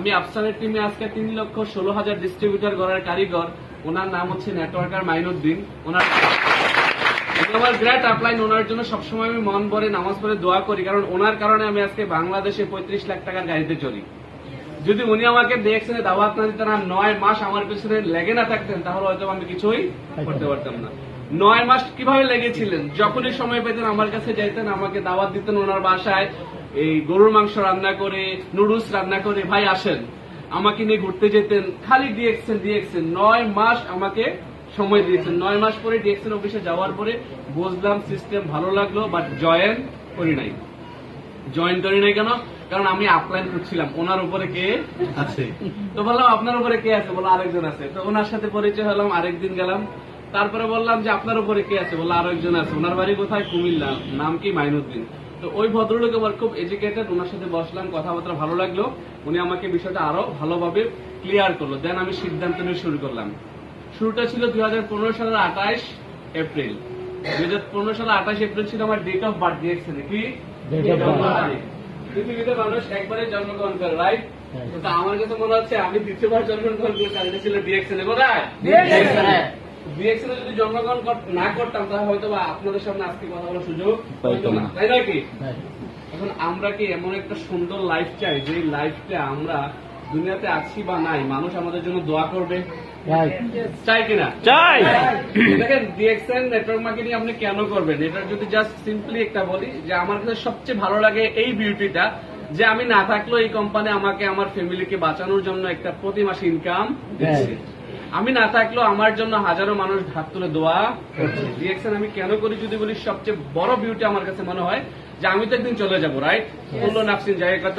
আমি আফসানের টিমে আজকে তিন লক্ষ ষোলো হাজার ডিস্ট্রিবিউটর করার কারিগর। ওনার নাম হচ্ছে নেটওয়ার্কার মাইনুদ্দিন। ওনার আমার গ্রেট আপলাইন ওনার জন্য সবসময় আমি মন ভরে, নামাজ পড়ে দোয়া করি, কারণ ওনার কারণে আমি আজকে বাংলাদেশে পঁয়ত্রিশ লাখ টাকার গাড়িতে চলি যদি উনি আমাকে দেখছেন দাওয়াত না দিতেন আর নয় মাস আমার পিছনে লেগে না থাকতেন, তাহলে হয়তো আমি কিছুই করতে পারতাম না। নয় মাস কীভাবে লেগেছিলেন? যখনই সময় পেতেন আমার কাছে যাইতেন আমাকে দাওয়াত দিতেন ওনার বাসায়। এই গরুর মাংস রান্না করে নুডলস রান্না করে ভাই আসেন। আমাকে নিয়ে ঘুরতে যেতেন খালি ডিএক্সেন ডিএক্সেন নয় মাস আমাকে সময় দিয়েছেন। নয় মাস পরে ডিএক্সেন অফিসে যাওয়ার পরে বুঝলাম সিস্টেম ভালো লাগল বাট জয়েন করি নাই। জয়েন করি নাই কেন? কারণ আমি আপলাইন করছিলাম। ওনার উপরে কে আছে। তো বললাম আপনার উপরে কে আছে? বলল আরেকজন আছে। তো ওনার সাথে পরিচয় হলাম আরেকদিন গেলাম। তারপরে বললাম যে আপনার উপরে কে আছে? বলল আরেকজন আছে। ওনার বাড়ি কোথায়? কুমিল্লা। নাম কি? মাইনুদ্দিন। তো ওই ভদ্রলোক আবার খুব এডুকেটেড ওনার সাথে বসলাম কথাবার্তা ভালো লাগল। উনি আমাকে বিষয়টা আরও ভালোভাবে ক্লিয়ার করল। দেন আমি সিদ্ধান্ত নিয়ে শুরু করলাম। শুরুটা ছিল দুই সালের আঠাশ এপ্রিল। দুই সালের আঠাশ এপ্রিল ছিল আমার ডেট অফ বার্থ দিয়েছে কি. পৃথিবীতে মানুষ একবারে জন্মগ্রহণ করে রাইট। তো আমার কাছে মনে হচ্ছে আমি দ্বিতীয়বার জন্মগ্রহণ করে কারণ এটা ছিল ডিএক্সএল কোথায়? ডিএক্সএল যদি জন্মগ্রহণ না করতাম তাহলে হয়তো বা আপনাদের সামনে আজকে কথা বলার সুযোগ না। তাই নাকি এখন আমরা কি এমন একটা সুন্দর লাইফ চাই যে লাইফটা আমরা দুনিয়াতে আছি বা নাই মানুষ আমাদের জন্য দোয়া করবে? চাই কিনা চাই। দেখেন ডিএক্সএন নেটওয়ার্ক মার্কেটিং আপনি কেন করবেন? এটা যদি জাস্ট সিম্পলি একটা বলি যে আমার কাছে সবচেয়ে ভালো লাগে এই বিউটিটা যে আমি না থাকলেও এই কোম্পানি আমাকে আমার ফ্যামিলিকে বাঁচানোর জন্য একটা প্রতি মাসে ইনকাম দিচ্ছে। আমি না থাকলেও আমার জন্য হাজারো মানুষ হাত তুলে দোয়া করছে। ডিএক্সএন আমি কেন করি যদি বলি সবচেয়ে বড় বিউটি আমার কাছে মনে হয় যে আমি তো একদিন চলে যাব রাইট মূল্য নাফসিন জায়গা কত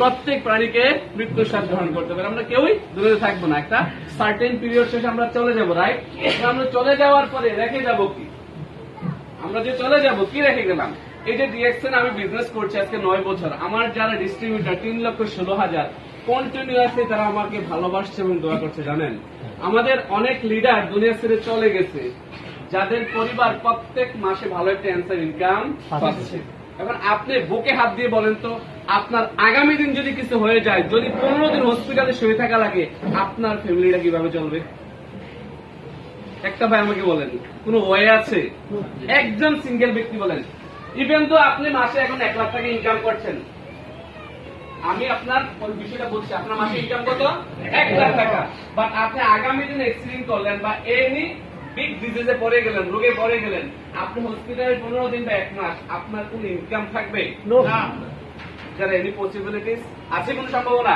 প্রত্যেক প্রাণীকে মৃত্যুর স্বাদ গ্রহণ করতে পারে আমরা কেউই দূরে থাকব না। একটা সার্টেন পিরিয়ড শেষে আমরা চলে যাব রাইট আমরা চলে যাওয়ার পরে রেখে যাব কি? আমরা যে চলে যাব কি রেখে গেলাম? এই যে ডিএক্সএন আমি বিজনেস করছি আজকে নয় বছর। আমার যারা ডিস্ট্রিবিউটার তিন লক্ষ ষোলো হাজার কন্টিনিউয়াসলি তারা আমাকে ভালোবাসছে এবং দোয়া করছে জানেন? আমাদের অনেক লিডার দুনিয়া ছেড়ে চলে গেছে যাদের পরিবার প্রত্যেক মাসে ভালো একটা অ্যান্সার ইনকাম পাচ্ছে। এখন আপনি বুকে হাত দিয়ে বলেন তো আপনার আগামী দিন যদি কিছু হয়ে যায় যদি পনেরো দিন হসপিটালে শুয়ে থাকা লাগে আপনার ফ্যামিলিটা কীভাবে চলবে? একটা ভাই আমাকে বলেন কোন ওয়ে আছে? একজন সিঙ্গেল ব্যক্তি বলেন ইভেন তো আপনি মাসে এখন এক লাখ টাকা ইনকাম করছেন আমি আপনার ওই বিষয়টা বলছি আপনার মাসে ইনকাম কত? এক লাখ টাকা। বাট আপনি আগামী দিনে এক্সিডেন্ট করলেন বা এনি বিগ ডিজিজে পড়ে গেলেন রোগে পড়ে গেলেন আপনি হসপিটালে পনেরো দিন বা এক মাস আপনার কোন ইনকাম থাকবে? না। যারা এনি পসিবিলিটিস আছে কোন সম্ভাবনা?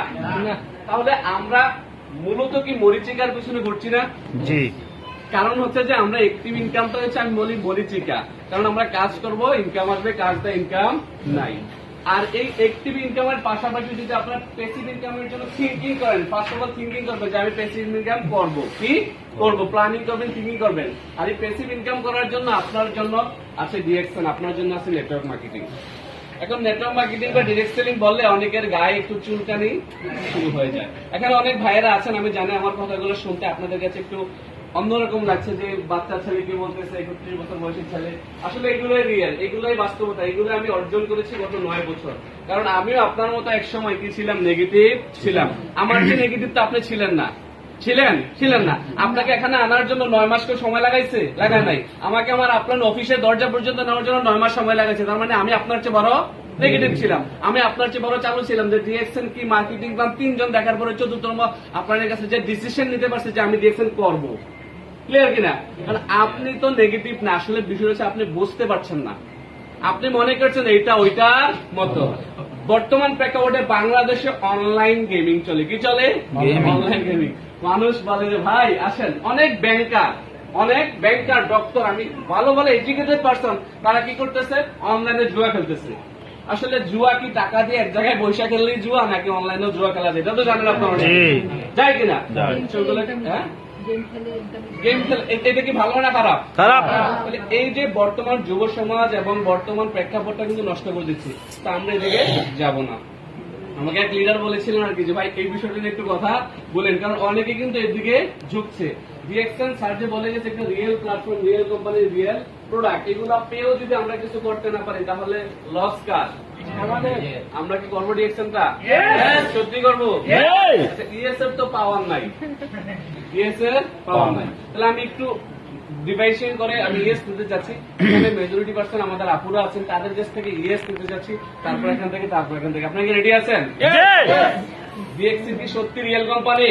তাহলে আমরা মূলত কি মরিচিকার পিছনে ঘুরছি না? জি। কারণ হচ্ছে যে আমরা একটিভ ইনকামটা হচ্ছে আমি বলি মরিচিকা। কারণ আমরা কাজ করব ইনকাম আসবে কাজ দেয় ইনকাম নাই। আর এই একটিভ ইনকামের পাশাপাশি যদি আপনার প্যাসিভ ইনকামের জন্য থিঙ্কিং করেন ফার্স্ট অফ অল থিঙ্কিং করবেন যে আমি প্যাসিভ ইনকাম করব। কি? করব প্ল্যানিং করবেন থিঙ্কিং করবেন। আর এই প্যাসিভ ইনকাম করার জন্য আপনার জন্য আছে ডিরেকশন আপনার জন্য আছে নেটওয়ার্ক মার্কেটিং এখন নেটওয়ার্ক মার্কেটিং বা ডিরেক্ট সেলিং বললে অনেকের গায়ে একটু চুলকানি শুরু হয়ে যায়। এখানে অনেক ভাইয়েরা আছেন, আমি জানি আমার কথাগুলো শুনতে, আপনাদের কাছে একটু অন্যরকম লাগছে যে বাচ্চা ছেলে কি বলতেছে, একত্রিশ বছর বয়সের ছেলে। আসলে এগুলোই রিয়েল এগুলোই বাস্তবতা, এগুলো আমি অর্জন করেছি গত নয় বছর। কারণ আমিও আপনার মতো এক সময় কি ছিলাম? নেগেটিভ ছিলাম। আমার যে নেগেটিভ তো আপনি ছিলেন না। ছিলেন? ছিলেন না। আপনাকে এখানে আনার জন্য নয় মাস করে সময় লাগাইছে? লাগায় নাই। আমাকে আমার আপনার অফিসের দরজা পর্যন্ত নেওয়ার জন্য নয় মাস সময় লাগাইছে। তার মানে আমি আপনার চেয়ে বড় নেগেটিভ ছিলাম। আমি আপনার চেয়ে বড় চালু ছিলাম যে ডিএক্সএন কি মার্কেটিং প্ল্যান তিনজন দেখার পরে চতুর্থ আপনার কাছে যে ডিসিশন নিতে পারছে যে আমি ডিএক্সএন করব। ক্লিয়ার কিনা? কারণ আপনি তো নেগেটিভ না আসলে বিষয় হচ্ছে আপনি বুঝতে পারছেন না। আপনি মনে করছেন এটা ওইটার মতো। বর্তমান প্রেক্ষাপটে বাংলাদেশে অনলাইন গেমিং চলে। কি চলে? অনলাইন গেমিং মানুষ বলে যে ভাই আসেন অনেক ব্যাংকার অনেক ব্যাংকার ডক্টর আমি ভালো ভালো এডুকেটেড পার্সন তারা কি করতেছে? অনলাইনে জুয়া খেলতেছে। আসলে জুয়া কি টাকা দিয়ে এক জায়গায় বৈশা খেললেই জুয়া নাকি অনলাইনেও জুয়া খেলা যায়? এটা তো জানেন আপনারা। যায় কিনা। হ্যাঁ? এটা কি ভালো না খারাপ? খারাপ। এই যে বর্তমান যুব সমাজ এবং বর্তমান প্রেক্ষাপটটা কিন্তু নষ্ট করে দিচ্ছে তা আমরা এদিকে যাব না। আমাকে এক লিডার বলেছিলেন আর কি যে ভাই এই বিষয়টা নিয়ে একটু কথা বলেন। কারণ অনেকে কিন্তু এদিকে ঝুঁকছে। ডিএক্সএন স্যার যে বলে গেছে একটা real platform real company real product এগুলো পেয়েও যদি আমরা কিছু করতে না পারি তাহলে লস কার? আমরা কি করব ডিএকশনটা সত্যি করব? ইএসএফ তো পাওয়ার নাই। ইএসএফ পাওয়ার নাই। তাহলে আমি একটু ডিভাইসিং করে আমি ইএস নিতে চাচ্ছি। এখানে মেজরিটি পার্সেন্ট আমাদের আপুরা আছেন তাদের কাছ থেকে ইএস নিতে চাচ্ছি। তারপর এখান থেকে তারপর এখান থেকে। আপনারা কি রেডি আছেন? ডিএক্সি কি সত্যি রিয়েল কোম্পানি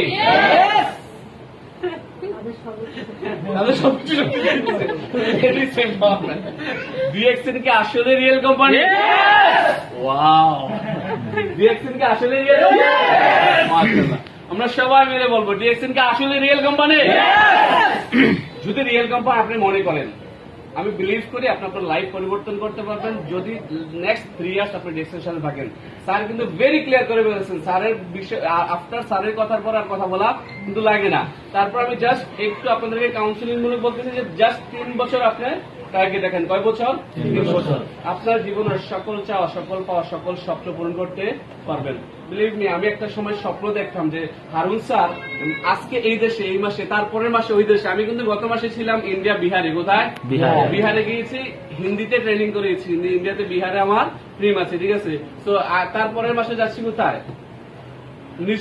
তাহলে সত্যি সত্যি কি আসলে রিয়েল কোম্পানি ওয়াও ডিএক্সিন কি আসলে রিয়েল আমরা সবাই মিলে বলব ডিএক্সিন কি আসলে রিয়েল কোম্পানি যদি রিয়েল কোম্পানি আপনি মনে করেন আমি বিলিভ করি আপনি আপনার লাইফ পরিবর্তন করতে পারবেন। যদি নেক্সট থ্রি ইয়ার্স আপনি ডিসকাশন থাকেন। স্যার কিন্তু ভেরি ক্লিয়ার করে বলেছেন, স্যারের বিষয় আফটার স্যারের কথার পর আর কথা বলা কিন্তু লাগে না। তারপর আমি জাস্ট একটু আপনাদেরকে কাউন্সিলিং মূলক বলতেছি যে জাস্ট তিন বছর আপনি টার্গেট দেখেন কয় বছর? আপনার জীবনের সকল চাওয়া সকল পাওয়া সকল স্বপ্ন পূরণ করতে পারবেন। বিলিভ মি আমি একটা সময় স্বপ্ন দেখতাম যে হারুন স্যার আজকে এই দেশে এই মাসে তারপরের মাসে ওই দেশে। আমি কিন্তু গত মাসে ছিলাম ইন্ডিয়া বিহারে। কোথায়? বিহারে। গিয়েছি হিন্দিতে ট্রেনিং করেছি। ইন্ডিয়াতে বিহারে আমার প্রিম আছে ঠিক আছে? তো তারপরের মাসে যাচ্ছি কোথায়?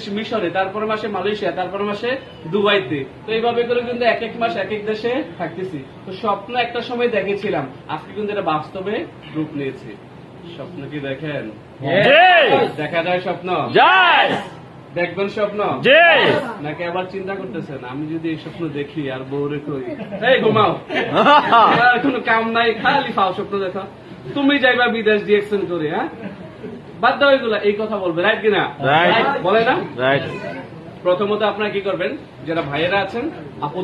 মিশরে তারপরে মাসে মালয়েশিয়া তারপরে মাসে দুবাইতে। তো এইভাবে করে কিন্তু এক এক মাস এক এক দেশে থাকতেছি। তো স্বপ্ন একটা সময় দেখেছিলাম। আজকে কিন্তু এটা বাস্তবে রূপ নিয়েছে। স্বপ্ন কি দেখেন? দেখা যায় স্বপ্ন। দেখবেন স্বপ্ন? নাকি আবার চিন্তা করতেছেন আমি যদি এই স্বপ্ন দেখি আর বউ রেখে এই ঘুমাও। কোনো কাম নাই খালি ফাও স্বপ্ন দেখা। তুমি যাইবা বিদেশ ডিএকশন করে হ্যাঁ? বাদ দাও এগুলা এই কথা বলবে রাইট কিনা. বলে না? রাইট প্রথমত আপনারা কি করবেন যারা ভাইয়েরা আছেন আপু